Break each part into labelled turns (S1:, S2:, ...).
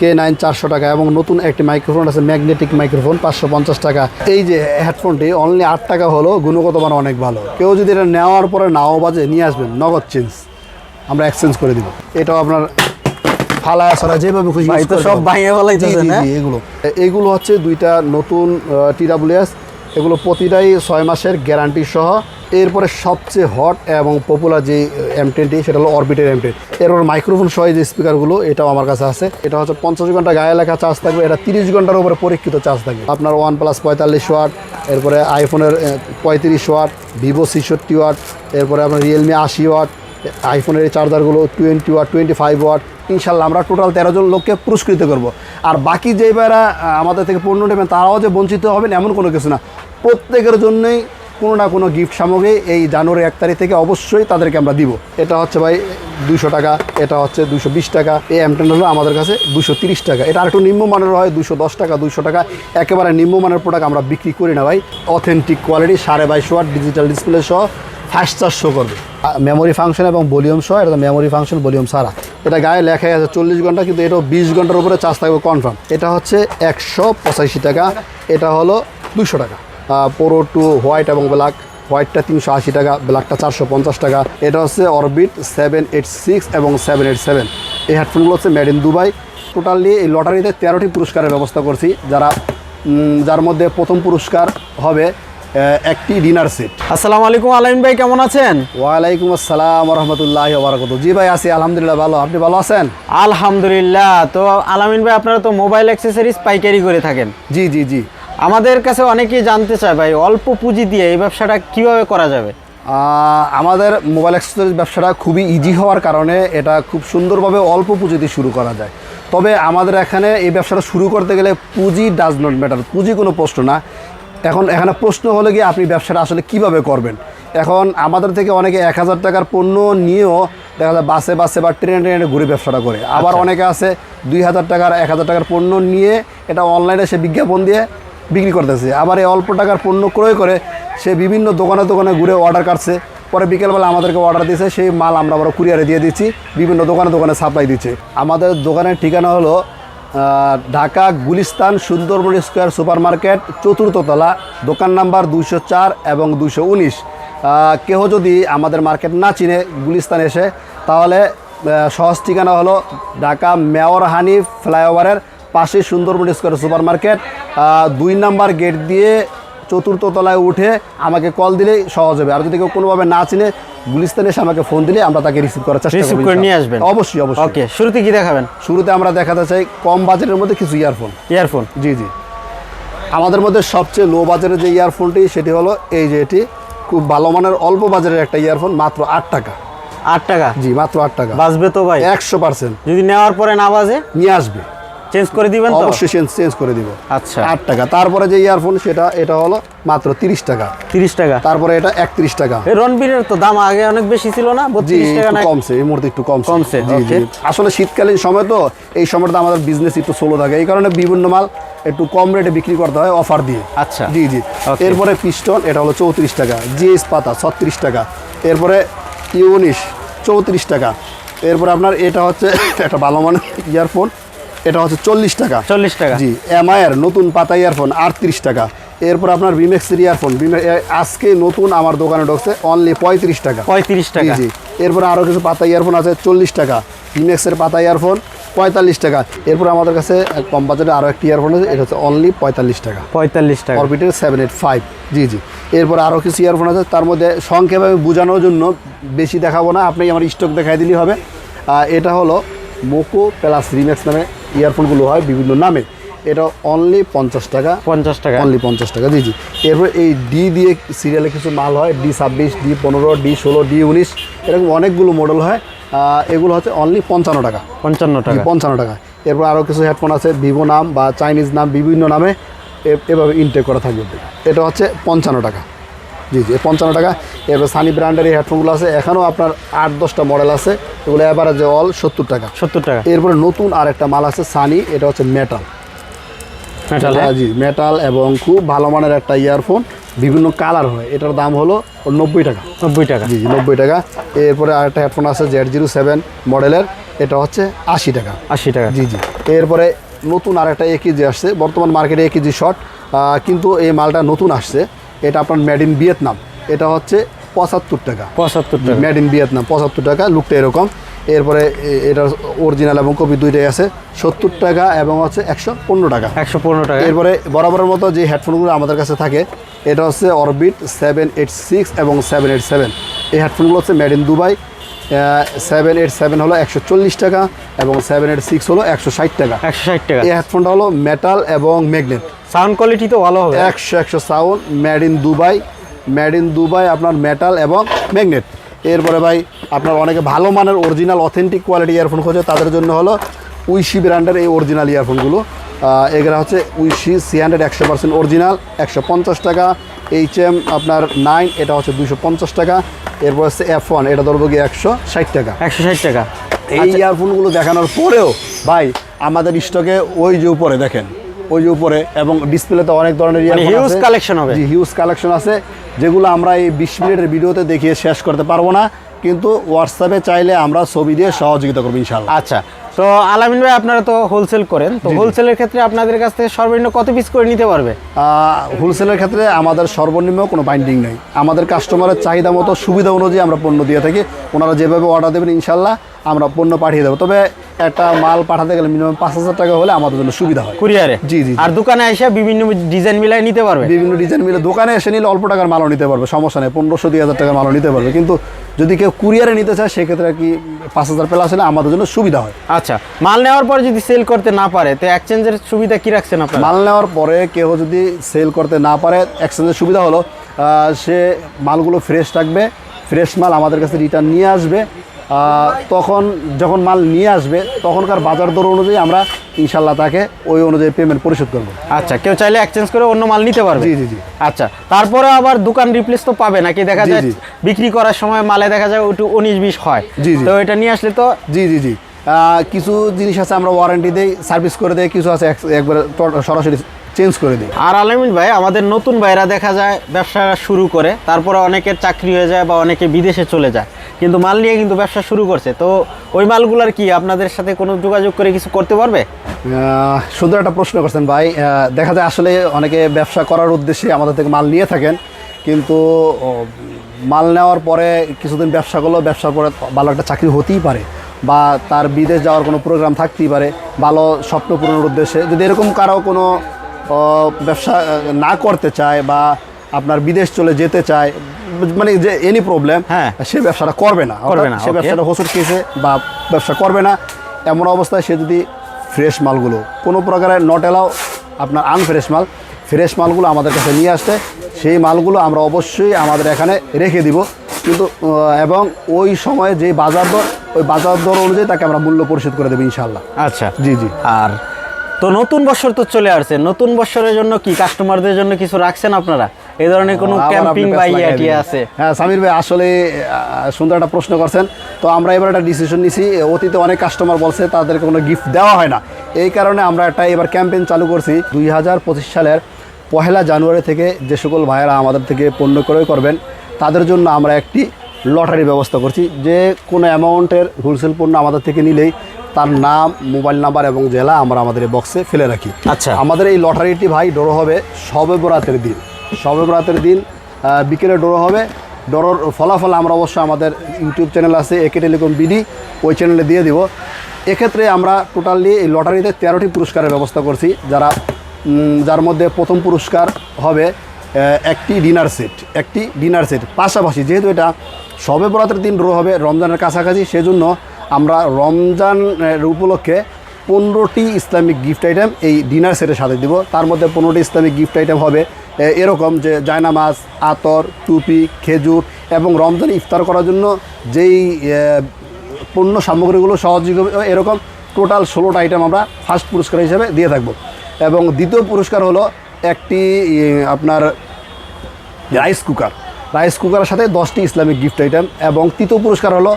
S1: K nine চারশো টাকা এবং নতুন একটি মাইক্রোফোন আছে ম্যাগনেটিক মাইক্রোফোন পাঁচশো পঞ্চাশ টাকা। এই যে হেডফোনটি অনলি আট টাকা হলো গুণগত মান অনেক ভালো। কেউ যদি এটা নেওয়ার পরে নাও বাজে নিয়ে আসবেন নগদ চেঞ্জ আমরা এক্সচেঞ্জ করে দিব। এটাও আপনার ফালা ছাড়া যেভাবে খুশি
S2: সব?
S1: জি, এগুলো। এগুলো হচ্ছে দুইটা নতুন টিডাব্লিউএস এগুলো প্রতিটাই ছয় মাসের গ্যারান্টি সহ। এরপরে সবচেয়ে হট এবং পপুলার যে এম টেনটি সেটা হলো অরবিটের এম টেন এরপর মাইক্রোফোন সহ যে স্পিকারগুলো এটাও আমার কাছে আছে। এটা হচ্ছে পঞ্চাশ ঘণ্টা গায়ে লেখা চার্জ থাকবে, এটা তিরিশ ঘণ্টার উপরে পরীক্ষিত চার্জ থাকবে। আপনার ওয়ান প্লাস পঁয়তাল্লিশ ওয়াট এরপরে আইফোনের পঁয়ত্রিশ ওয়াট ভিভো ছিষট্টি ওয়াট এরপরে আপনার রিয়েলমি আশি ওয়াট আইফোনের এই চার্জারগুলো twenty watt twenty five watt ইনশাল্লাহ আমরা টোটাল তেরো জন লোককে পুরস্কৃত করব। আর বাকি যে ভাইরা আমাদের থেকে পণ্য নেবেন, তারাও যে বঞ্চিত হবেন, এমন কোনো কিছু না। প্রত্যেকের জন্যই কোনো না কোনো গিফট সামগ্রী এই জানুয়ারি এক তারিখ থেকে অবশ্যই তাদেরকে আমরা দিব। এটা হচ্ছে ভাই দুশো টাকা, এটা হচ্ছে দুশো বিশ টাকা, এই এমটেন হলো আমাদের কাছে দুশো তিরিশ টাকা। এটা আরেকটু নিম্নমানের হয় দুশো দশ টাকা দুশো টাকা। একেবারে নিম্নমানের প্রোডাক্ট আমরা বিক্রি করি না ভাই। অথেন্টিক কোয়ালিটি সাড়ে বাইশ ওয়াট ডিজিটাল ডিসপ্লে সহ ফাস্ট চার্জ শো করবে। মেমোরি ফাংশন এবং ভলিউম সহ, এটা মেমোরি ফাংশন ভলিউম ছাড়া। এটা গায়ে লেখাই আছে চল্লিশ ঘণ্টা, কিন্তু এটাও বিশ ঘণ্টার উপরে চার্জ থাকবে কনফার্ম এটা হচ্ছে একশো পঁচাশি টাকা, এটা হলো দুশো টাকা। পোরো টু হোয়াইট এবং ব্ল্যাক হোয়াইটটা তিনশো আশি টাকা ব্ল্যাকটা চারশো পঞ্চাশ টাকা। এটা হচ্ছে অরবিট সেভেন এইট সিক্স এবং সেভেন এইট সেভেন এই হেডফোনগুলো হচ্ছে মেড ইন দুবাই টোটালি এই লটারিতে তেরোটি পুরস্কারের ব্যবস্থা করছি। যারা যার মধ্যে প্রথম পুরস্কার হবে একটি ডিনার সেট
S2: আসসালামু আলাইকুম আলাইন ভাই কেমন আছেন?
S1: ওয়ালাইকুম আসসালাম রহমতুল্লাহ বারাকত জি ভাই আছি আলহামদুলিল্লাহ ভালো। আপনি ভালো আছেন?
S2: আলহামদুলিল্লাহ। তো আলামিন ভাই আপনারা তো মোবাইল অ্যাক্সেসরিজ পাইকারি করে থাকেন।
S1: জি জি জি।
S2: আমাদের কাছে অনেকেই জানতে চায় ভাই অল্প পুঁজি দিয়ে এই ব্যবসাটা কীভাবে করা যাবে?
S1: আমাদের মোবাইল অ্যাক্সেসরিজ ব্যবসাটা খুবই ইজি হওয়ার কারণে এটা খুব সুন্দরভাবে অল্প পুঁজিতে শুরু করা যায়। তবে আমাদের এখানে এই ব্যবসাটা শুরু করতে গেলে পুঁজি ডাজ নট ম্যাটার পুঁজি কোনো প্রশ্ন না। এখন এখানে প্রশ্ন হলো গিয়ে আপনি ব্যবসাটা আসলে কীভাবে করবেন? এখন আমাদের থেকে অনেকে এক হাজার টাকার পণ্য নিয়েও দেখা যায় বাসে বাসে বা ট্রেনে ট্রেনে ঘুরে ব্যবসাটা করে। আবার অনেকে আছে দুই হাজার টাকার এক হাজার টাকার পণ্য নিয়ে এটা অনলাইনে সে বিজ্ঞাপন দিয়ে বিক্রি করতেছে। আবার এই অল্প টাকার পণ্য ক্রয় করে সে বিভিন্ন দোকানে দোকানে ঘুরে অর্ডার কাটছে। পরে বিকেলবেলা আমাদেরকে অর্ডার দিয়েছে সেই মাল আমরা আবার কুরিয়ারে দিয়ে দিচ্ছি, বিভিন্ন দোকানে দোকানে সাপ্লাই দিচ্ছে। আমাদের দোকানের ঠিকানা হলো Dhaka Gulistan Sundarban square super market চতুর্থ তলা, দোকান নাম্বার দুশো চার এবং দুশো উনিশ। কেহ যদি আমাদের মার্কেট না চিনে গুলিস্তান এসে, তাহলে সহজ ঠিকানা হলো ঢাকা মেয়র হানি ফ্লাইওভারের পাশে সুন্দরবন স্কোয়ার সুপার মার্কেট দুই নাম্বার গেট দিয়ে চতুর্থ তলায় উঠে আমাকে কল দিলেই সহজ হবে। আর যদি কেউ কোনোভাবে না চিনে গুলিস্তানে এসে আমাকে ফোন দিলে আমরা তাকে রিসিভ করার চেষ্টা
S2: রিসিভ করে নিয়ে আসবেন?
S1: অবশ্যই অবশ্যই।
S2: ওকে শুরুতে কি দেখাবেন?
S1: শুরুতে আমরা দেখাতে চাই কম বাজেটের মধ্যে কিছু ইয়ারফোন
S2: ইয়ারফোন
S1: জি জি। আমাদের মধ্যে সবচেয়ে লো বাজারের যে ইয়ারফোনটি সেটি হলো এই যে এটি। খুব ভালো মানের অল্প বাজারের একটা ইয়ারফোন মাত্র আট টাকা।
S2: আট টাকা?
S1: জি মাত্র আট টাকা।
S2: বাজবে তো ভাই।
S1: একশো পার্সেন্ট
S2: যদি নেওয়ার পরে না বাজে?
S1: নিয়ে আসবে।
S2: চেঞ্জ করে দিবেন তো?
S1: অবশ্যই চেঞ্জ চেঞ্জ করে দিব।
S2: আচ্ছা।
S1: আট টাকা। তারপরে যে ইয়ারফোন সেটা এটা হলো মাত্র তিরিশ টাকা।
S2: তিরিশ টাকা।
S1: তারপরে এটা একত্রিশ টাকা।
S2: এই তো দাম আগে অনেক বেশি ছিল না?
S1: জি
S2: বত্রিশ টাকা না
S1: কমছে এই মুহূর্তে একটু কমছে।
S2: কমছে,
S1: আসলে শীতকালীন সময় তো এই সময়টা আমাদের বিজনেস একটু স্লো থাকে। এই কারণে বিভিন্ন মাল একটু কম রেটে বিক্রি করতে হয় অফার দিয়ে।
S2: আচ্ছা।
S1: জি জি। এরপরে পিস্টন এটা হলো চৌত্রিশ টাকা। জিএস পাতা ছত্রিশ টাকা। এরপরে ইউনিশ চৌত্রিশ টাকা। এরপরে আপনার এটা হচ্ছে একটা ভালো মানের ইয়ারফোন এটা হচ্ছে চল্লিশ টাকা।
S2: চল্লিশ টাকা।
S1: জি এমআইয়ের নতুন পাতা ইয়ারফোন আটত্রিশ টাকা। এরপর আপনার বিমেক্সের ইয়ারফোন। আজকে নতুন আমার দোকানে ঢুকছে অনলি পঁয়ত্রিশ টাকা।
S2: পঁয়ত্রিশ টাকা।
S1: জি এরপর আরও কিছু পাতা ইয়ারফোন আছে চল্লিশ টাকা। ভিমেক্সের পাতা ইয়ারফোন পঁয়তাল্লিশ টাকা। এরপর আমাদের কাছে কম বাজারে আরও একটি ইয়ারফোন আছে এটা হচ্ছে অনলি পঁয়তাল্লিশ টাকা।
S2: পঁয়তাল্লিশ টাকা।
S1: অরবিটের seven eight five G G. এরপর আরও কিছু ইয়ারফোন আছে তার মধ্যে সংক্ষেপে আমি বোঝানোর জন্য বেশি দেখাবো না আপনি আমার স্টক দেখাই দিলেই হবে। এটা হলো মোকো প্লাস রিম্যাক্স নামে ইয়ারফোনগুলো হয় বিভিন্ন নামে। এটা অনলি পঞ্চাশ টাকা।
S2: পঞ্চাশ টাকা।
S1: অনলি পঞ্চাশ টাকা জি জি। এরপর এই ডি দিয়ে সিরিয়ালে কিছু মাল হয় ডি ছাব্বিশ ডি পনেরো ডি ষোলো ডি উনিশ। এরকম অনেকগুলো মডেল হয়। এগুলো হচ্ছে অনলি পঞ্চান্ন টাকা।
S2: পঞ্চান্ন টাকা।
S1: পঞ্চান্ন টাকা। এরপর আরও কিছু হেডফোন আছে ভিভো নাম বা চাইনিজ নাম বিভিন্ন নামে এ- এভাবে ইনটেক করা থাকবে। এটা হচ্ছে পঞ্চান্ন টাকা। জি জি পঞ্চান্ন টাকা। এরপর সানি ব্র্যান্ডের এই হেডফোনগুলো আছে। এখানেও আপনার আট দশটা মডেল আছে। এগুলো অ্যাভারেজে অল সত্তর টাকা।
S2: সত্তর টাকা।
S1: এরপরে নতুন আর একটা মাল আছে সানি এটা হচ্ছে মেটাল
S2: মেটাল হ্যাঁ?
S1: জি মেটাল এবং খুব ভালো মানের একটা ইয়ারফোন বিভিন্ন কালার হয়। এটার দাম হলো নব্বই টাকা।
S2: নব্বই টাকা।
S1: জি জি নব্বই টাকা। এরপরে আরেকটা হেডফোন আছে জেড জিরো সেভেন মডেলের এটা হচ্ছে আশি টাকা।
S2: আশি টাকা।
S1: জি জি। এরপরে নতুন আরেকটা এক কেজি আসছে। বর্তমান মার্কেটে এক কেজি শর্ট কিন্তু এই মালটা নতুন আসছে। এটা আপনার মেড ইন ভিয়েতনাম এটা হচ্ছে পঁচাত্তর টাকা।
S2: পঁচাত্তর টাকা।
S1: মেড ইন ভিয়েতনাম পঁচাত্তর টাকা লুকটা এরকম। এরপরে এটা এটার অরিজিনাল এবং কপি দুইটাই আছে সত্তর টাকা এবং হচ্ছে একশো পনেরো টাকা।
S2: একশো পনেরো টাকা।
S1: এরপরে বরাবরের মতো যে হেডফোনগুলো আমাদের কাছে থাকে এটা হচ্ছে অরবিট সেভেন এইট সিক্স এবং সেভেন এইট সেভেন এই হেডফোনগুলো হচ্ছে made in Dubai seven eight seven হলো একশো চল্লিশ টাকা এবং সেভেন এইট সিক্স হলো একশো ষাট টাকা।
S2: একশো ষাট টাকা।
S1: এই হেডফোনটা হলো মেটাল এবং ম্যাগনেট
S2: সাউন্ড কোয়ালিটি তো ভালো হবে।
S1: একশো একশো sound made in Dubai made in Dubai আপনার মেটাল এবং ম্যাগনেট এরপরে ভাই আপনার অনেকে ভালো মানের অরিজিনাল অথেন্টিক কোয়ালিটি ইয়ারফোন খোঁজে তাদের জন্য হলো উইশি ব্র্যান্ডের এই অরিজিনাল ইয়ারফোনগুলো এগুলো হচ্ছে উইশি সি হান্ড্রেড একশো পার্সেন্ট অরিজিনাল একশো পঞ্চাশ টাকা। এইচ এম আপনার নাইন এটা হচ্ছে দুশো পঞ্চাশ টাকা। এরপর হচ্ছে এফ ওয়ান এটা ধরবো কি একশো ষাট টাকা।
S2: একশো ষাট টাকা।
S1: এই ইয়ারফোনগুলো দেখানোর পরেও ভাই আমাদের স্টকে ওই যে উপরে দেখেন ওই যে উপরে এবং ডিসপ্লেতে অনেক ধরনের
S2: মানে হিউজ কালেকশন হবে।
S1: হিউজ কালেকশন আছে যেগুলো আমরা এই বিশ মিনিটের ভিডিওতে দেখিয়ে শেষ করতে পারব না কিন্তু হোয়াটসঅ্যাপে চাইলে আমরা ছবি দিয়ে সহযোগিতা করব ইনশাল্লাহ
S2: আচ্ছা তো আলামিন ভাই আপনারা তো হোলসেল করেন তো হোলসেলের ক্ষেত্রে আপনাদের কাছ থেকে সর্বনিম্ন কত পিস করে নিতে পারবে?
S1: হোলসেলের ক্ষেত্রে আমাদের সর্বনিম্ন কোনো বাইন্ডিং নেই। আমাদের কাস্টমারের চাহিদা মতো সুবিধা অনুযায়ী আমরা পণ্য দিয়ে থাকি। ওনারা যেভাবে অর্ডার দেবেন ইনশাল্লাহ আমরা পণ্য পাঠিয়ে দেবো। তবে একটা মাল পাঠাতে গেলে মিনিমাম পাঁচ হাজার টাকা হলে আমাদের জন্য সুবিধা হয়।
S2: কুরিয়ারে
S1: জি, জি।
S2: আর দোকানে এসে বিভিন্ন ডিজাইন মিলাই নিতে পারবে?
S1: বিভিন্ন ডিজাইন মিলে দোকানে এসে নিলে অল্প টাকার মালও নিতে পারবে সমস্যা নেই। পনেরোশো দুই হাজার টাকার মালও নিতে পারবে। কিন্তু যদি কেউ কুরিয়ারে নিতে চায় সেক্ষেত্রে কি পাঁচ হাজার প্লাস হলে আমাদের জন্য সুবিধা হয়।
S2: আচ্ছা মাল নেওয়ার পরে যদি সেল করতে না পারে তো এক্সচেঞ্জের সুবিধা কি রাখছেন আপনার?
S1: মাল নেওয়ার পরে কেউ যদি সেল করতে না পারে এক্সচেঞ্জের সুবিধা হলো সে মালগুলো ফ্রেশ রাখবে ফ্রেশ মাল আমাদের কাছে রিটার্ন নিয়ে আসবে তখন যখন মাল নিয়ে আসবে তখনকার বাজার দর অনুযায়ী আমরা ইনশাল্লাহ তাকে ওই অনুযায়ী পেমেন্ট পরিশোধ করব
S2: আচ্ছা কেউ চাইলে এক্সচেঞ্জ করে অন্য মাল নিতে পারবে
S1: জি, জি, জি।
S2: আচ্ছা তারপরে আবার দোকান রিপ্লেস তো পাবে নাকি দেখা যায়। বিক্রি করার সময় মালে দেখা যায় একটু উনিশ বিশ হয়
S1: জি, জি।
S2: তো এটা নিয়ে আসলে তো
S1: জি জি জি কিছু জিনিস আছে আমরা ওয়ারেন্টি দেই সার্ভিস করে দেই কিছু আছে এক- একবারে সরাসরি চেঞ্জ করে দিই।
S2: আর আলামিন ভাই আমাদের নতুন ভাইরা দেখা যায় ব্যবসা শুরু করে তারপরে অনেকের চাকরি হয়ে যায় বা অনেকে বিদেশে চলে যায়। কিন্তু মাল নিয়ে কিন্তু ব্যবসা শুরু করছে। তো ওই মালগুলার কি আপনাদের সাথে কোনো যোগাযোগ করে কিছু করতে পারবে?
S1: সুন্দর একটা প্রশ্ন করছেন ভাই। দেখা যায় আসলে অনেকে ব্যবসা করার উদ্দেশ্যে আমাদের থেকে মাল নিয়ে থাকেন। কিন্তু মাল নেওয়ার পরে কিছুদিন ব্যবসা করল ব্যবসার পরে ভালো একটা চাকরি হতেই পারে বা তার বিদেশ যাওয়ার কোনো প্রোগ্রাম থাকতেই পারে। ভালো স্বপ্ন পূরণের উদ্দেশ্যে। যদি এরকম কারও কোনো ব্যবসা না করতে চায় বা আপনার বিদেশ চলে যেতে চায় মানে যে এনি প্রবলেম
S2: হ্যাঁ।
S1: সে ব্যবসাটা করবে না।
S2: করবে না,
S1: সে ব্যবসাটা হোসট খেয়েছে বা ব্যবসা করবে না। এমন অবস্থায় সে যদি ফ্রেশ মালগুলো কোনো প্রকারের নট এলাও আপনার আনফ্রেশ মাল ফ্রেশ মালগুলো আমাদের কাছে নিয়ে আসতে সেই মালগুলো আমরা অবশ্যই আমাদের এখানে রেখে দিব। কিন্তু এবং ওই সময়ে যে বাজার দর ওই বাজার দর অনুযায়ী তাকে আমরা মূল্য পরিশোধ করে দেবো ইনশাল্লাহ
S2: আচ্ছা।
S1: জি জি।
S2: আর তো নতুন বছর তো চলে আসছে। নতুন বছরের জন্য কি কাস্টমারদের জন্য কিছু রাখছেন আপনারা? এই ধরনের কোনো ক্যাম্পিং বা
S1: প্যাচ লাগাই
S2: ইয়ে আছে?
S1: হ্যাঁ সামির ভাই আসলে সুন্দর একটা প্রশ্ন করছেন। তো আমরা এবার একটা ডিসিশন নিছি। অতীতে অনেক কাস্টমার বলছে তাদেরকে কোনো গিফট দেওয়া হয় না। এই কারণে আমরা একটা এবার ক্যাম্পেইন চালু করছি। দুই হাজার পঁচিশ সালের পহেলা জানুয়ারি থেকে যে সকল ভাইয়েরা আমাদের থেকে পণ্য ক্রয় করবেন তাদের জন্য আমরা একটি লটারি ব্যবস্থা করছি। যে কোনো অ্যামাউন্টের হোলসেল পণ্য আমাদের থেকে নিলেই তার নাম মোবাইল নাম্বার এবং জেলা আমরা আমাদের এই বক্সে ফেলে রাখি।
S2: আচ্ছা।
S1: আমাদের এই লটারিটি ভাই ড্র হবে সবে বরাতের দিন। সবে বরাতের দিন বিকেলে ড্র হবে। ড্রর ফলাফল আমরা অবশ্যই আমাদের ইউটিউব চ্যানেল আছে একে টেলিকম বিডি ওই চ্যানেলে দিয়ে দিব। এক্ষেত্রে আমরা টোটালি এই লটারিতে তেরোটি পুরস্কারের ব্যবস্থা করছি। যারা যার মধ্যে প্রথম পুরস্কার হবে একটি ডিনার সেট একটি ডিনার সেট পাশাপাশি যেহেতু এটা সবে বরাতের দিন রো হবে রমজানের কাছাকাছি সেজন্য আমরা রমজান আহ, উপলক্ষে পনেরোটি ইসলামিক গিফট আইটেম এই ডিনার সেটের সাথে দিব। তার মধ্যে পনেরোটি ইসলামিক গিফট আইটেম হবে এরকম যে জায়নামাজ আতর টুপি খেজুর এবং রমজান ইফতার করার জন্য যেই পণ্য সামগ্রীগুলো সহযোগী হবে এরকম টোটাল ষোলোটা আইটেম আমরা ফার্স্ট পুরস্কার হিসেবে দিয়ে থাকব। এবং দ্বিতীয় পুরস্কার হলো একটি আপনার রাইস কুকার। রাইস কুকারের সাথে দশটি ইসলামিক গিফট আইটেম এবং তৃতীয় পুরস্কার হলো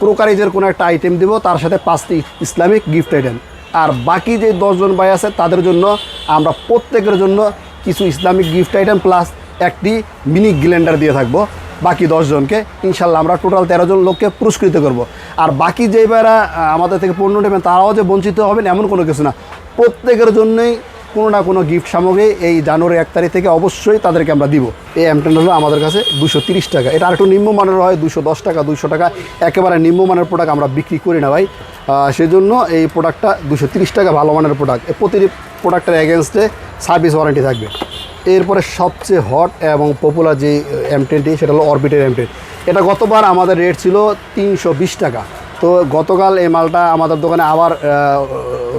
S1: ক্রোকারিজের কোনো একটা আইটেম দিব, তার সাথে পাঁচটি ইসলামিক গিফট আইটেম। আর বাকি যে দশজন ভাই আছে, তাদের জন্য আমরা প্রত্যেকের জন্য কিছু ইসলামিক গিফট আইটেম প্লাস একটি মিনি গ্লেন্ডার দিয়ে থাকব। বাকি দশজনকে ইনশাল্লাহ আমরা টোটাল তেরো জন লোককে পুরস্কৃত করব। আর বাকি যে ভাইরা আমাদের থেকে পণ্য নেবেন, তারাও যে বঞ্চিত হবেন, এমন কোনো কিছু না। প্রত্যেকের জন্যই কোনো না কোনো গিফট সামগ্রী এই জানুয়ারি এক তারিখ থেকে অবশ্যই তাদেরকে আমরা দিব। এই অ্যামটেন হলো আমাদের কাছে দুশো তিরিশ টাকা। এটা আরেকটু নিম্নমানের হয়, দুশো দশ টাকা, দুশো টাকা। একেবারে নিম্নমানের প্রোডাক্ট আমরা বিক্রি করি না ভাই। সেজন্য এই প্রোডাক্টটা দুশো তিরিশ টাকা ভালো মানের প্রোডাক্ট প্রতিটি প্রোডাক্টের এগেনস্টে সার্ভিস ওয়ারেন্টি থাকবে। এরপরে সবচেয়ে হট এবং পপুলার যে এম টোয়েন্টি সেটা হলো অরবিটের এম এটা গতবার আমাদের রেট ছিল তিনশো বিশ টাকা। তো গতকাল এই মালটা আমাদের দোকানে আবার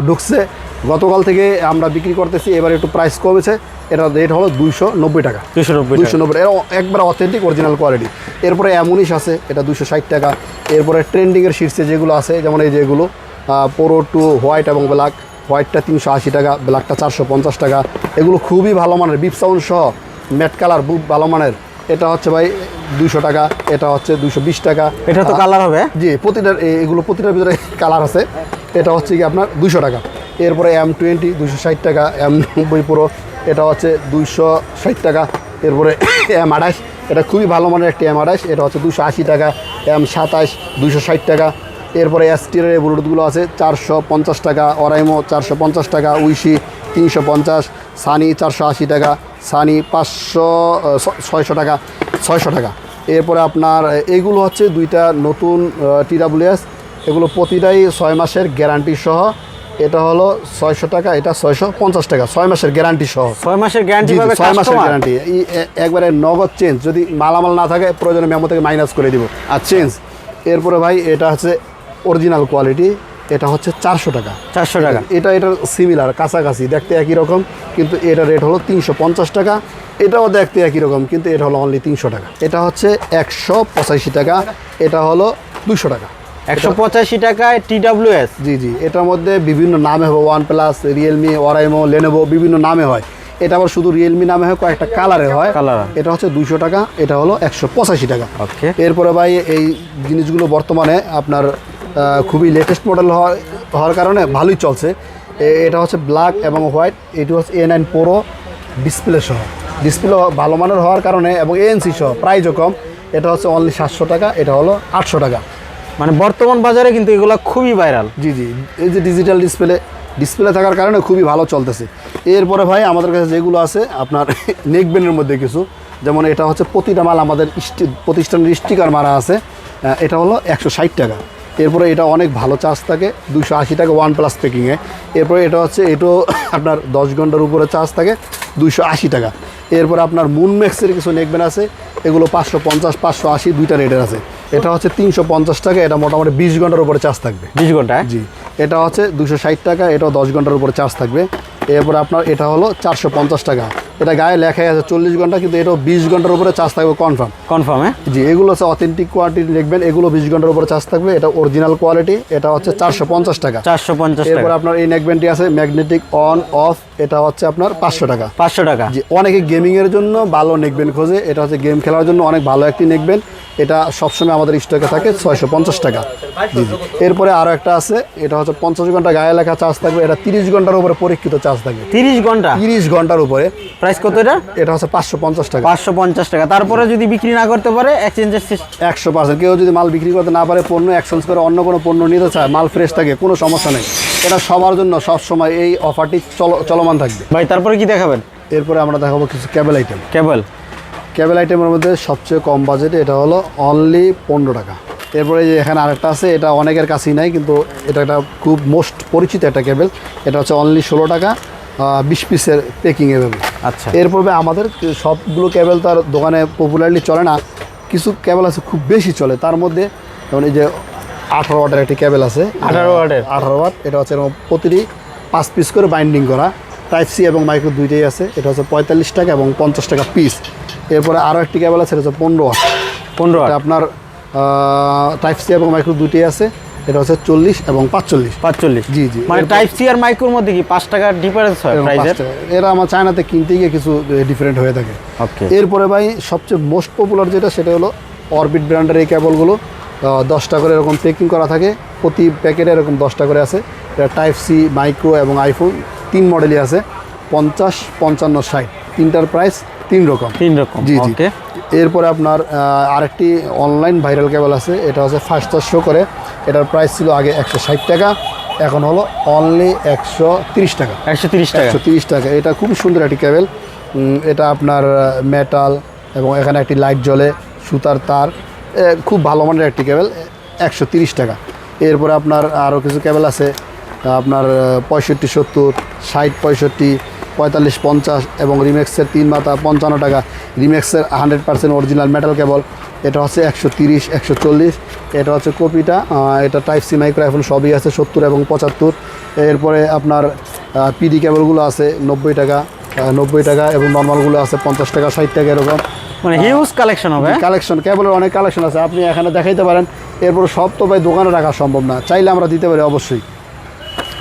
S1: ঢুকছে। গতকাল থেকে আমরা বিক্রি করতেছি এবার একটু প্রাইস কমেছে। এটা রেট হলো দুইশো নব্বই টাকা।
S2: দুশো নব্বই
S1: দুশো নব্বই এটা একবার অথেন্টিক অরিজিনাল কোয়ালিটি এরপরে অ্যামুনিশ আছে এটা দুশো ষাট টাকা। এরপরে ট্রেন্ডিংয়ের শীর্ষে যেগুলো আছে যেমন এই যেগুলো পোরো টু হোয়াইট এবং ব্ল্যাক হোয়াইটটা তিনশো আশি টাকা ব্ল্যাকটা চারশো পঞ্চাশ টাকা। এগুলো খুবই ভালো মানের বিপ সাউন্ড সহ ম্যাট কালার বুক ভালো মানের। এটা হচ্ছে ভাই দুশো টাকা এটা হচ্ছে দুশো বিশ টাকা।
S2: এটা তো কালার হবে।
S1: জি প্রতিটার এ- এগুলো প্রতিটার ভিতরে কালার আছে। এটা হচ্ছে কি আপনার দুশো টাকা। এরপরে এম টোয়েন্টি দুশো ষাট টাকা এম নব্বই পুরো এটা হচ্ছে দুইশো ষাট টাকা। এরপরে এম আঠাশ এটা খুবই ভালো মানের একটি এম আঠাশ এটা হচ্ছে দুশো আশি টাকা এম সাতাশ দুশো ষাট টাকা। এরপরে এসটির ব্লুটুথগুলো আছে, চারশো পঞ্চাশ টাকা অরাইমো চারশো পঞ্চাশ টাকা উইশি তিনশো পঞ্চাশ সানি চারশো আশি টাকা সানি পাঁচশো ছয়শো টাকা ছয়শো টাকা। এরপরে আপনার এইগুলো হচ্ছে দুইটা নতুন টিডাব্লিউএস এগুলো প্রতিটাই ছয় মাসের গ্যারান্টি সহ এটা হলো ছয়শো টাকা এটা ছয়শো পঞ্চাশ টাকা ছয় মাসের গ্যারান্টি সহ।
S2: ছয় মাসের গ্যারান্টি
S1: ছয় মাসের গ্যারান্টি একবারে নগদ চেঞ্জ যদি মালামাল না থাকে প্রয়োজনে মেমো থেকে মাইনাস করে দিব। আর চেঞ্জ এরপরে ভাই এটা হচ্ছে অরিজিনাল কোয়ালিটি এটা হচ্ছে চারশো টাকা।
S2: চারশো টাকা।
S1: এটা এটার সিমিলার কাছাকাছি দেখতে একই রকম কিন্তু এটা রেট হলো তিনশো পঞ্চাশ টাকা। এটাও দেখতে একই রকম কিন্তু এটা হলো অনলি তিনশো টাকা। এটা হচ্ছে একশো পঁচাশি টাকা এটা হলো দুশো টাকা।
S2: একশো পঁচাশি টাকায় টি ডাব্লিউ এস
S1: জি জি এটার মধ্যে বিভিন্ন নামে হবে one plus Realme Oraimo Lenovo বিভিন্ন নামে হয়। এটা আবার শুধু রিয়েলমি নামে হয় কয়েকটা কালারে হয়। এটা হচ্ছে দুইশো টাকা এটা হলো একশো পঁচাশি টাকা।
S2: ওকে।
S1: এরপরে ভাই এই জিনিসগুলো বর্তমানে আপনার খুবই লেটেস্ট মডেল হওয়ার হওয়ার কারণে ভালোই চলছে। এ- এটা হচ্ছে ব্ল্যাক এবং হোয়াইট এটি হচ্ছে এ নাইন প্রো ডিসপ্লে সহ। ডিসপ্লে ভালো মানের হওয়ার কারণে এবং এএনসি সহ প্রাইজও কম। এটা হচ্ছে অনলি সাতশো টাকা এটা হলো আটশো টাকা।
S2: মানে বর্তমান বাজারে কিন্তু এগুলো খুবই ভাইরাল
S1: জি জি। এই যে ডিজিটাল ডিসপ্লে ডিসপ্লে থাকার কারণে খুবই ভালো চলতেছে। এরপরে ভাই, আমাদের কাছে যেগুলো আছে, আপনার নেকবেনের মধ্যে কিছু। যেমন এটা হচ্ছে প্রতিটা মাল আমাদের প্রতিষ্ঠানের স্টিকার মারা আছে। এটা হলো একশো ষাট টাকা। এরপরে এটা অনেক ভালো চার্জ থাকে দুশো আশি টাকা ওয়ান প্লাস প্যাকিংয়ে এরপরে এটা হচ্ছে এটাও আপনার দশ ঘণ্টার উপরে চার্জ থাকে দুশো আশি টাকা। এরপরে আপনার মুন মুনম্যাক্সের কিছু নেকবেন আছে এগুলো পাঁচশো পঞ্চাশ পাঁচশো আশি দুইটা রেটের আছে। এটা হচ্ছে তিনশো পঞ্চাশ টাকা এটা মোটামুটি বিশ ঘণ্টার উপরে চার্জ থাকবে।
S2: বিশ ঘন্টায়
S1: জি। এটা হচ্ছে দুশো ষাট টাকা এটাও দশ ঘণ্টার উপরে চার্জ থাকবে। এরপরে আপনার এটা হলো চারশো পঞ্চাশ টাকা। এটা গায়ে লেখাই আছে চল্লিশ ঘণ্টা কিন্তু এটাও বিশ ঘণ্টার উপরে চার্জ থাকবে কনফার্ম
S2: কনফার্ম হ্যাঁ?
S1: জি এগুলো হচ্ছে অথেন্টিক কোয়ালিটি দেখবেন এগুলো বিশ ঘণ্টার উপরে চার্জ থাকবে এটা অরিজিনাল কোয়ালিটি এটা হচ্ছে চারশো পঞ্চাশ টাকা।
S2: চারশো পঞ্চাশ
S1: এরপর আপনার এই নেকব্যান্ডটি আছে ম্যাগনেটিক অন অফ এটা হচ্ছে আপনার পাঁচশো টাকা।
S2: পাঁচশো টাকা।
S1: জি অনেকে গেমিংয়ের জন্য ভালো নেকবেন খোঁজে। এটা হচ্ছে গেম খেলার জন্য অনেক ভালো একটি নেকবেন। এটা সবসময় আমাদের স্টকে থাকে ছয়শো পঞ্চাশ টাকা। জি জি। এরপরে আরও একটা আছে এটা হচ্ছে পঞ্চাশ ঘণ্টা গায়ে লেখা চার্জ থাকবে। এটা তিরিশ ঘণ্টার উপরে পরীক্ষিত চার্জ থাকবে।
S2: তিরিশ ঘণ্টা?
S1: তিরিশ ঘণ্টার উপরে।
S2: প্রাইস কত এটা?
S1: এটা হচ্ছে পাঁচশো পঞ্চাশ টাকা।
S2: পাঁচশো পঞ্চাশ টাকা। তারপরে যদি বিক্রি না করতে পারে এক্সচেঞ্জের
S1: একশো পার্সেন্ট কেউ যদি মাল বিক্রি করতে না পারে পণ্য এক্সচেঞ্জ করে অন্য কোনো পণ্য নিতে চায় মাল ফ্রেশ থাকে কোনো সমস্যা নেই। এটা সবার জন্য সবসময় এই অফারটি চল চলমান থাকবে।
S2: ভাই তারপরে কি দেখাবেন?
S1: এরপরে আমরা দেখাবো কিছু ক্যাবেল আইটেম
S2: কেবল।
S1: ক্যাবেল আইটেমের মধ্যে সবচেয়ে কম বাজেটে এটা হলো অনলি পনেরো টাকা। এরপরে যে এখানে আরেকটা আছে এটা অনেকের কাছেই নাই কিন্তু এটা একটা খুব মোস্ট পরিচিত একটা কেবেল। এটা হচ্ছে অনলি ষোলো টাকা বিশ পিসের প্যাকিং এভাবে
S2: আচ্ছা।
S1: এরপরে আমাদের সবগুলো কেবল তার দোকানে পপুলারলি চলে না কিছু কেবল আছে খুব বেশি চলে। তার মধ্যে যেমন এই যে আঠারো ওয়াটের একটি কেবল আছে।
S2: 18 ওয়াটের?
S1: আঠারো ওয়াট এটা হচ্ছে প্রতিটি পাঁচ পিস করে বাইন্ডিং করা। টাইপ সি এবং মাইক্রো দুইটাই আছে। এটা হচ্ছে পঁয়তাল্লিশ টাকা এবং পঞ্চাশ টাকা পিস এরপরে আরও একটি কেবল আছে এটা হচ্ছে পনেরো ওয়াট।
S2: পনেরো
S1: আপনার টাইপ সি এবং মাইক্রো দুইটাই আছে। এটা হচ্ছে চল্লিশ এবং পাঁচচল্লিশ।
S2: পাঁচচল্লিশ?
S1: জি, জি।
S2: মানে টাইপ সি আর মাইক্রোর মধ্যে কি পাঁচ টাকার ডিফারেন্স হয়
S1: এরা আমার চায়নাতে কিনতে গিয়ে কিছু ডিফারেন্ট হয়ে থাকে।
S2: ওকে
S1: এরপরে ভাই সবচেয়ে মোস্ট পপুলার যেটা সেটা হলো অরবিট ব্র্যান্ডের এই কেবলগুলো দশটা করে এরকম প্যাকিং করা থাকে। প্রতি প্যাকেটে এরকম দশটা করে আছে। এটা টাইপ সি মাইক্রো এবং আইফোন তিন মডেলই আছে। পঞ্চাশ পঞ্চান্ন ষাট। তিনটার প্রাইস তিন রকম।
S2: তিন রকম
S1: জি জি। এরপরে আপনার আরেকটি অনলাইন ভাইরাল কেবল আছে। এটা হচ্ছে ফার্স্ট শো করে। এটার প্রাইস ছিল আগে একশো ষাট টাকা। এখন হলো অনলি একশো তিরিশ টাকা।
S2: একশো তিরিশ টাকা।
S1: একশো তিরিশ টাকা। এটা খুব সুন্দর একটি কেবল এটা আপনার মেটাল এবং এখানে একটি লাইট জ্বলে। সুতার তার খুব ভালো মানের একটি কেবল, একশো টাকা। এরপরে আপনার আরও কিছু কেবল আছে, আপনার পঁয়ষট্টি, সত্তর, ষাট, পঁয়ষট্টি, পঁয়তাল্লিশ, পঞ্চাশ এবং রিমেক্সের তিন মাথা পঞ্চান্ন টাকা। রিমেক্সের hundred percent original metal cable এটা হচ্ছে একশো তিরিশ, একশো চল্লিশ, এটা হচ্ছে কপিটা এটা টাইপ সি মাইক্রো এখন সবই আছে, সত্তর এবং পঁচাত্তর। এরপরে আপনার পিডি কেবলগুলো আছে, নব্বই টাকা নব্বই টাকা এবং নর্মালগুলো আছে, পঞ্চাশ টাকা, ষাট টাকা এরকম।
S2: মানে হিউজ কালেকশন হবে?
S1: কালেকশন কেবলের অনেক কালেকশন আছে। আপনি এখানে দেখাইতে পারেন। এরপর সব তো ভাই দোকানে রাখা সম্ভব না। চাইলে আমরা দিতে পারি অবশ্যই।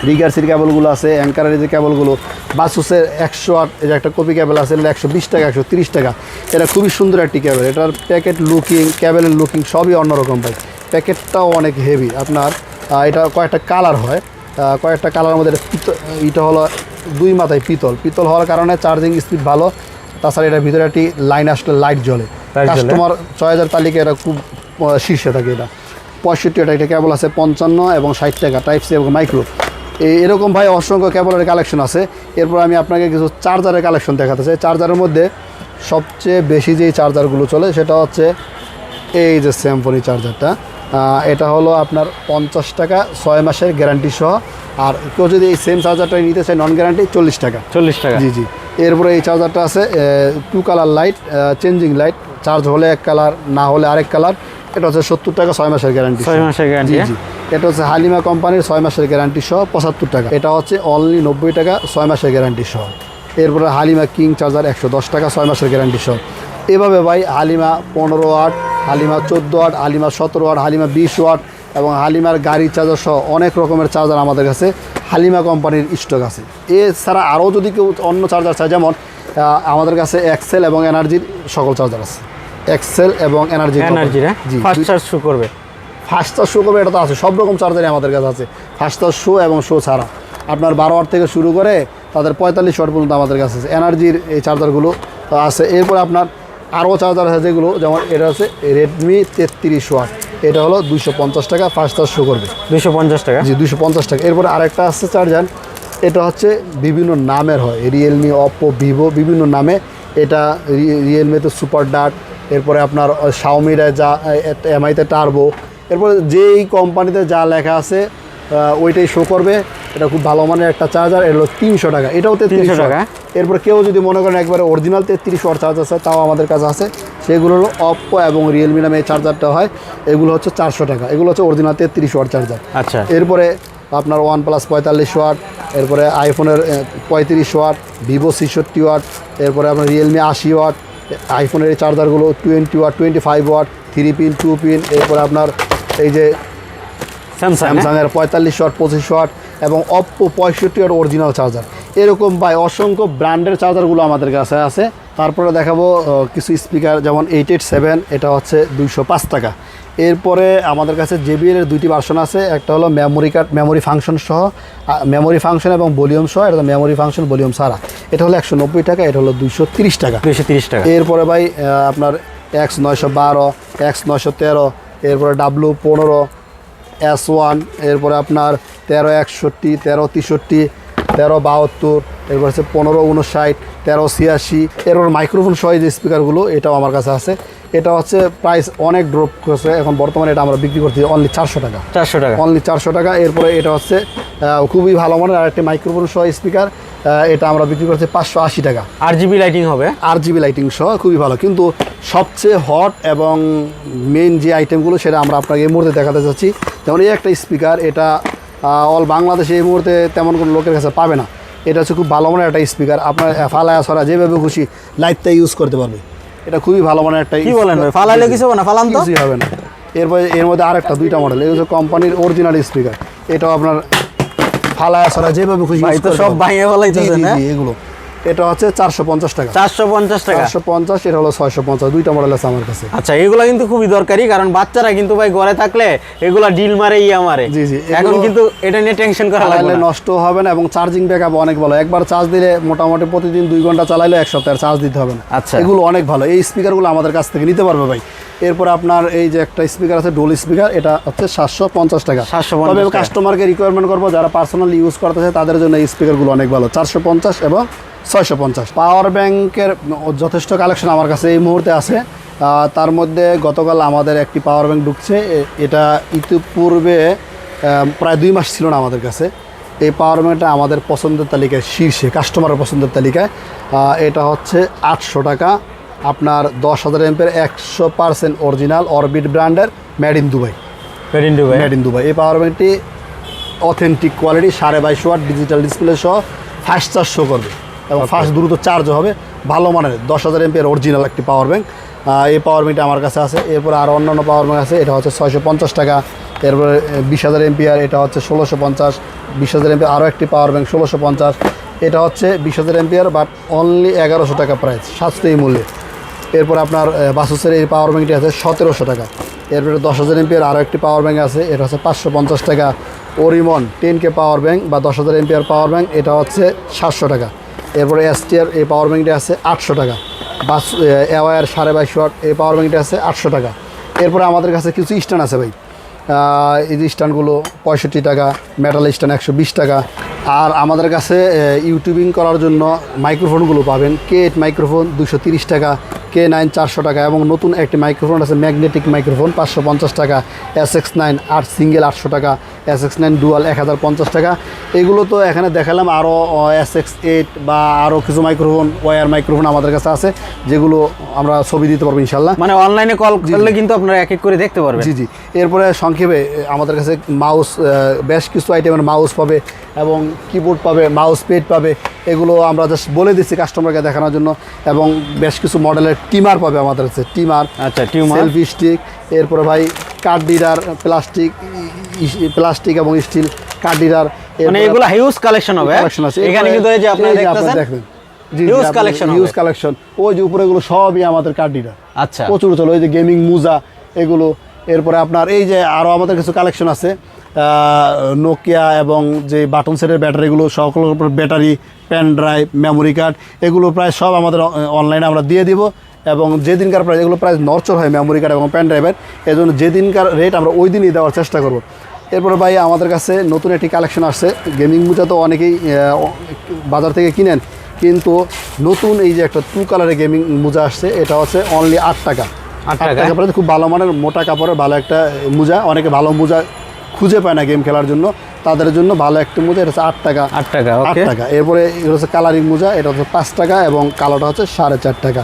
S1: রিগার্সির কেবলগুলো আছে অ্যাঙ্কারের যে কেবলগুলো বাসুসের একশো আট যে একটা কপি কেবল আছে একশো বিশ টাকা একশো তিরিশ টাকা। এটা খুবই সুন্দর একটি কেবল এটার প্যাকেট লুকিং কেবলের লুকিং সবই অন্যরকম ভাই। প্যাকেটটাও অনেক হেভি আপনার এটা কয়েকটা কালার হয়। কয়েকটা কালারের মধ্যে এটা পিতল এটা হলো দুই মাথায় পিতল। পিতল হওয়ার কারণে চার্জিং স্পিড ভালো। তাছাড়া এটার ভিতরে একটি লাইন আসলে লাইট জ্বলে। কাস্টমার ছয় হাজার তালিকা এটা খুব শীর্ষে থাকে এটা। পঁয়ষট্টি এটা এটা কেবল আছে পঞ্চান্ন এবং ষাট টাকা টাইপ সি এবং মাইক্রো এই এরকম ভাই অসংখ্য কেবলের কালেকশন আছে। এরপর আমি আপনাকে কিছু চার্জারের কালেকশন দেখাতে চাই। চার্জারের মধ্যে সবচেয়ে বেশি যেই চার্জারগুলো চলে সেটা হচ্ছে এই যে স্যামফোনি চার্জারটা এটা হলো আপনার পঞ্চাশ টাকা ছয় মাসের গ্যারান্টি সহ। আর কেউ যদি এই সেম চার্জারটা নিতে চায় নন গ্যারান্টি চল্লিশ টাকা।
S2: চল্লিশ টাকা।
S1: জি জি। এরপরে এই চার্জারটা আছে two colour light changing light charge হলে এক কালার না হলে আরেক কালার এটা হচ্ছে সত্তর টাকা ছয় মাসের গ্যারান্টি
S2: ছয় মাসের গ্যারান্টি
S1: এটা হচ্ছে হালিমা কোম্পানির ছয় মাসের গ্যারান্টি সহ পঁচাত্তর টাকা। এটা হচ্ছে অনলি নব্বই টাকা ছয় মাসের গ্যারান্টি সহ। এরপরে হালিমা কিং চার্জার একশো দশ টাকা ছয় মাসের গ্যারান্টি সহ। এভাবে ভাই হালিমা পনেরো ওয়াট হালিমা চোদ্দ ওয়াট হালিমা সতেরো ওয়াট হালিমা বিশ ওয়াট এবং হালিমার গাড়ি চার্জার সহ অনেক রকমের চার্জার আমাদের কাছে। হালিমা কোম্পানির স্টক আছে। এছাড়া আরও যদি কেউ অন্য চার্জার চায় যেমন আমাদের কাছে এক্সেল এবং এনার্জির সকল চার্জার আছে। এক্সেল এবং energy
S2: energy
S1: G
S2: first charge show করবে।
S1: ফাস্ট চার্জ শো করবে এটা তো আছে। সব রকম চার্জারই আমাদের কাছে আছে। ফাস্ট চার্জ শো এবং শো ছাড়া। আপনার বারো ওয়াট থেকে শুরু করে তাদের পঁয়তাল্লিশ ওয়াট পর্যন্ত আমাদের কাছে আছে। এনার্জির এই চার্জারগুলো আছে। এরপর আপনার আরও চার্জার আছে যেগুলো যেমন এটা হচ্ছে রেডমি তেত্রিশ ওয়াট এটা হলো দুইশো পঞ্চাশ টাকা ফাস্ট চার্জ শো করবে।
S2: দুইশো পঞ্চাশ টাকা?
S1: জি দুইশো পঞ্চাশ টাকা। এরপরে আরেকটা আসছে চার্জার এটা হচ্ছে বিভিন্ন নামের হয়। রিয়েলমি অপো ভিভো বিভিন্ন নামে। এটা রিয়েলমিতে সুপার ডাট এরপরে আপনার শাওমিরা যা এমআইতে টার্বো এরপরে যেই কোম্পানিতে যা লেখা আছে ওইটাই শো করবে। এটা খুব ভালো মানের একটা চার্জার এটা হলো তিনশো টাকা। এটাও তেত্রিশ
S2: 300 টাকা।
S1: এরপর কেউ যদি মনে করেন একবারে অরিজিনাল তেত্রিশ চার্জার আছে তাও আমাদের কাছে আছে। সেগুলো হলো অপ্পো এবং রিয়েলমি নামে এই চার্জারটা হয়। এগুলো হচ্ছে চারশো টাকা। এগুলো হচ্ছে অরিজিনাল তেত্রিশ ওয়াট চার্জার
S2: আচ্ছা।
S1: এরপরে আপনার ওয়ান প্লাস পঁয়তাল্লিশ ওয়াট এরপরে আইফোনের পঁয়ত্রিশ ওয়াট ভিভো ছেষট্টি ওয়াট এরপরে আপনার রিয়েলমি আশি ওয়াট আইফোনের এই চার্জারগুলো twenty watt twenty five watt three pin two pin এরপরে আপনার এই যে
S2: স্যামসাং
S1: স্যামসাংয়ের পঁয়তাল্লিশ ওয়াট পঁচিশ ওয়াট এবং অপ্পো পঁয়ষট্টি ওয়াট অরিজিনাল চার্জার এরকম ভাই অসংখ্য ব্র্যান্ডের চার্জারগুলো আমাদের কাছে আছে। তারপরে দেখাবো কিছু স্পিকার যেমন এইট এইট সেভেন এটা হচ্ছে দুইশো পাঁচ টাকা। এরপরে আমাদের কাছে জেবিএল এর দুইটি ভার্সন আছে একটা হলো মেমোরি কার্ড মেমোরি ফাংশন সহ মেমোরি ফাংশন এবং ভলিউম সহ এটা মেমোরি ফাংশন ভলিউম ছাড়া। এটা হলো একশো নব্বই টাকা এটা হলো দুইশো তিরিশ টাকা।
S2: দুইশো তিরিশ টাকা।
S1: এরপরে ভাই আপনার এক্স নয়শো বারো এক্স নয়শো তেরো এরপরে ডাব্লু পনেরো এস ওয়ান এরপরে আপনার তেরো একষট্টি তেরো তেষট্টি তেরো বাহাত্তর এরপর হচ্ছে পনেরো উনষাট তেরো ছিয়াশি। এরপর মাইক্রোফোন সহ যে স্পিকারগুলো এটাও আমার কাছে আছে। এটা হচ্ছে প্রাইস অনেক ড্রপ করেছে। এখন বর্তমানে এটা আমরা বিক্রি করছি অনলি চারশো টাকা।
S2: চারশো টাকা।
S1: অনলি চারশো টাকা। এরপরে এটা হচ্ছে খুবই ভালো মানের আরেকটি মাইক্রোফোন সহ স্পিকার এটা আমরা বিক্রি করছি পাঁচশো আশি টাকা।
S2: আর জিবি লাইটিং হবে।
S1: আর জিবি লাইটিং সহ খুবই ভালো। কিন্তু সবচেয়ে হট এবং মেন যে আইটেমগুলো সেটা আমরা আপনাকে এই মুহূর্তে দেখাতে চাচ্ছি যেমন এই একটা স্পিকার এটা অল বাংলাদেশে এই মুহূর্তে তেমন কোনো লোকের কাছে পাবে না। এটা হচ্ছে খুব ভালো মানের একটা স্পিকার আপনার ফালায়া সরা যেভাবে খুশি লাইটটা ইউজ করতে পারবে। এটা খুবই ভালো মানের একটা
S2: কি বলেন ভাই? ফালাইলে কিছু হবে না? ফালান তো?
S1: কিছুই হবে না। এরপরে এর মধ্যে আরেকটা দুইটা মডেল এই হচ্ছে কোম্পানির অরিজিনাল স্পিকার এটাও আপনার ফালায়া সরা যেভাবে খুশি
S2: ভাই তো সব বাইয়ে ফেলাইতেছে না?
S1: এগুলো। এটা হচ্ছে চারশো পঞ্চাশ টাকা।
S2: চারশো পঞ্চাশ টাকা?
S1: চারশো পঞ্চাশ এটা হলো ছয়শো পঞ্চাশ দুইটা মডেল আছে আমার কাছে।
S2: আচ্ছা এগুলা কিন্তু খুবই দরকারি কারণ বাচ্চারা কিন্তু ভাই ঘরে থাকলে এগুলা ডিল মারে ইয়া মারে
S1: জি, জি,
S2: এখন কিন্তু এটা নিয়ে টেনশন করা লাগবে।
S1: নষ্ট হবে না এবং চার্জিং ব্যাকআপ অনেক ভালো। একবার চার্জ দিলে মোটামুটি প্রতিদিন দুই ঘণ্টা চালাইলে এক সপ্তাহের চার্জ দিতে হবে না।
S2: আচ্ছা।
S1: এগুলো অনেক ভালো। এই স্পিকারগুলো আমাদের কাছ থেকে নিতে পারবে ভাই। এরপর আপনার এই যে একটা স্পিকার আছে ডোল স্পিকার এটা হচ্ছে সাতশো পঞ্চাশ টাকা।
S2: 750
S1: তবে কাস্টমারকে রিকোয়ারমেন্ট করব যারা পার্সোনালি ইউজ করতে চায় তাদের জন্য এই স্পিকারগুলো অনেক ভালো। চারশো পঞ্চাশ এবং ছয়শো পঞ্চাশ। পাওয়ার ব্যাংকের যথেষ্ট কালেকশন আমার কাছে এই মুহূর্তে আছে। তার মধ্যে গতকাল আমাদের একটি পাওয়ার ব্যাংক ঢুকছে। এটা ইতিপূর্বে প্রায় দুই মাস ছিল না আমাদের কাছে। এই পাওয়ার ব্যাংকটা আমাদের পছন্দের তালিকায় শীর্ষে কাস্টমারের পছন্দের তালিকায়। এটা হচ্ছে আটশো টাকা। আপনার দশ হাজার এমপের একশো পার্সেন্ট অরিজিনাল অরবিট ব্র্যান্ডের made in Dubai
S2: Made in Dubai।
S1: Made in Dubai এই পাওয়ার ব্যাংকটি অথেন্টিক কোয়ালিটি সাড়ে বাইশ ওয়াট ডিজিটাল ডিসপ্লে সহ ফাস্ট চার্জ শো করবে। এবং ফাস্ট দ্রুত চার্জ হবে ভালো মানের দশ হাজার এমপির অরিজিনাল একটি পাওয়ার ব্যাংক এই পাওয়ার ব্যাংকটা আমার কাছে আছে। এরপরে আরও অন্যান্য পাওয়ার ব্যাংক আছে এটা হচ্ছে ছয়শো পঞ্চাশ টাকা। এরপরে বিশ হাজার এমপিআর এটা হচ্ছে ষোলোশো পঞ্চাশ। বিশ হাজার এমপি আরও একটি পাওয়ার ব্যাংক ষোলোশো পঞ্চাশ। এটা হচ্ছে বিশ হাজার এমপিআর বাট অনলি এগারোশো টাকা প্রাইস সাশ্রয়ী মূল্যে। এরপর আপনার বাসুসের এই পাওয়ার ব্যাংকটি আছে সতেরোশো টাকা। এরপরে দশ হাজার এমপিআর আরও একটি পাওয়ার ব্যাঙ্ক আছে এটা হচ্ছে পাঁচশো পঞ্চাশ টাকা। ওরিমন টেন কে পাওয়ার ব্যাঙ্ক বা দশ হাজার এমপিআর পাওয়ার ব্যাঙ্ক এটা হচ্ছে সাতশো টাকা। এরপরে এসটিআর এই পাওয়ার ব্যাঙ্কটা আছে আটশো টাকা। বাস এওয়ার সাড়ে বাইশ ওয়াট এই পাওয়ার ব্যাঙ্কটা আছে আটশো টাকা। এরপরে আমাদের কাছে কিছু স্ট্যান্ড আছে ভাই। এই স্ট্যান্ডগুলো পঁয়ষট্টি টাকা মেটাল স্ট্যান্ড একশো বিশ টাকা। আর আমাদের কাছে ইউটিউবিং করার জন্য মাইক্রোফোনগুলো পাবেন। কেট মাইক্রোফোন দুশো তিরিশ টাকা। কে নাইন চারশো টাকা এবং নতুন একটি মাইক্রোফোন আছে ম্যাগনেটিক মাইক্রোফোন পাঁচশো পঞ্চাশ টাকা এস এক্স নাইন আট সিঙ্গেল আটশো টাকা এস এক্স নাইন ডুয়াল এক হাজার পঞ্চাশ টাকা। এগুলো তো এখানে দেখালাম আরও এস এক্স এইট বা আরও কিছু মাইক্রোফোন ওয়ার মাইক্রোফোন আমাদের কাছে আছে যেগুলো আমরা ছবি দিতে পারব ইনশাল্লাহ।
S2: মানে অনলাইনে কল করলে কিন্তু আপনারা এক এক করে দেখতে পারবেন।
S1: জি জি। এরপরে সংক্ষেপে আমাদের কাছে মাউস বেশ কিছু আইটেমের মাউস পাবে। এবং কিবোর্ড পাবে মাউস পেড পাবে এগুলো আমরা জাস্ট বলে দিচ্ছি কাস্টমারকে দেখানোর জন্য এবং বেশ কিছু মডেলের টিমার পাবে আমাদের কাছে। টিমার
S2: আচ্ছা টিউমার
S1: সেলফি স্টিক এরপরে ভাই কাঠ ডিডার প্লাস্টিক প্লাস্টিক এবং স্টিল কাঠ ডিডার
S2: মানে এগুলো হিউজ কালেকশন হবে হ্যাঁ?
S1: কালেকশন আছে।
S2: এখানে কিন্তু এই যে আপনারা দেখতেছেন collection
S1: ইউজ
S2: হবে।
S1: কালেকশন ওই যে উপরে এগুলো সবই আমাদের কাঠ ডিডার
S2: আচ্ছা।
S1: প্রচুর চলো ওই যে গেমিং মুজা এগুলো। এরপরে আপনার এই যে আরও আমাদের কিছু কালেকশন আছে। নোকিয়া এবং যে বাটন সেটের ব্যাটারিগুলো উপর battery pen drive memory card এগুলো প্রায় সব আমাদের অনলাইনে আমরা দিয়ে দিব। এবং যেদিনকার প্রাইস এগুলো প্রায় নরচর হয় মেমোরি কার্ড এবং পেন ড্রাইভের এই জন্য যেদিনকার রেট আমরা ওই দিনই দেওয়ার চেষ্টা করব। এরপরে ভাই আমাদের কাছে নতুন একটি কালেকশন আসছে। গেমিং মুজা তো অনেকেই বাজার থেকে কিনেন। কিন্তু নতুন এই যে একটা টু কালারের গেমিং মোজা আসছে এটা হচ্ছে অনলি আট টাকা।
S2: আট টাকা?
S1: খুব ভালো মানের মোটা কাপড়ের ভালো একটা মোজা। অনেকে ভালো মোজা খুঁজে পায় না গেম খেলার জন্য। তাদের জন্য ভালো একটি মোজা এটা হচ্ছে আট টাকা।
S2: আট টাকা
S1: আট টাকা। এরপরে এটা হচ্ছে কালারিং মোজা এটা হচ্ছে পাঁচ টাকা এবং কালোটা হচ্ছে সাড়ে চার টাকা।